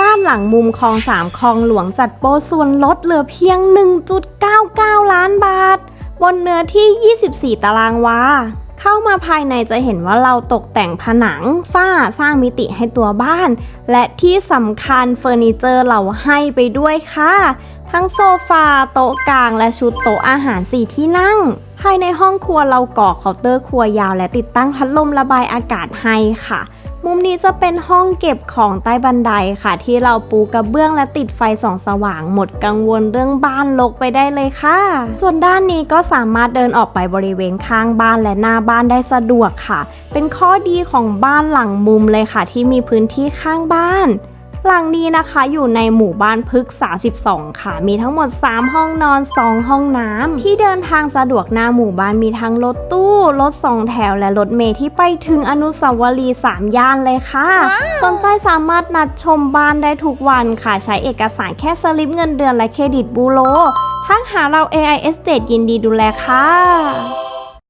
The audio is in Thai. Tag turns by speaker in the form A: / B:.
A: บ้านหลังมุมคลองสามคลองหลวงจัดโปรส่วนลดเหลือเพียง 1.99 ล้านบาท บนเนื้อที่ 24 ตารางวา เข้ามาภายในจะเห็นว่าเราตกแต่งผนัง ฝ้าสร้างมิติให้ตัวบ้าน และที่สำคัญเฟอร์นิเจอร์เราให้ไปด้วยค่ะ ทั้งโซฟาโต๊ะกลางและชุดโต๊ะอาหาร4ที่นั่ง ภายในห้องครัวเราก่อเคาน์เตอร์ครัวยาว และติดตั้งพัดลมระบายอากาศให้ค่ะ มุมนี้จะเป็นห้องเก็บของใต้บันไดค่ะ ที่เราปูกระเบื้องและติดไฟส่องสว่าง หมดกังวลเรื่องบ้านลกไปได้เลยค่ะ ส่วนด้านนี้ก็สามารถเดินออกไปบริเวณข้างบ้านและหน้าบ้านได้สะดวกค่ะ เป็นข้อดีของบ้านหลังมุมเลยค่ะ ที่มีพื้นที่ข้างบ้าน หลังนี้นะคะอยู่ในหมู่บ้านพฤกษา 12 ค่ะ มีทั้งหมด 3 ห้องนอน 2 ห้องน้ำที่เดินทางสะดวกหน้าหมู่บ้านมีทั้งรถตู้รถ2แถวและรถเมล์ที่ไปถึงอนุสาวรีย์3ย่านเลยค่ะ สนใจสามารถนัดชมบ้านได้ทุกวันค่ะ ใช้เอกสารแค่สลิปเงินเดือนและเครดิตบูโรทักหาเรา AI Estate ยินดีดูแลค่ะ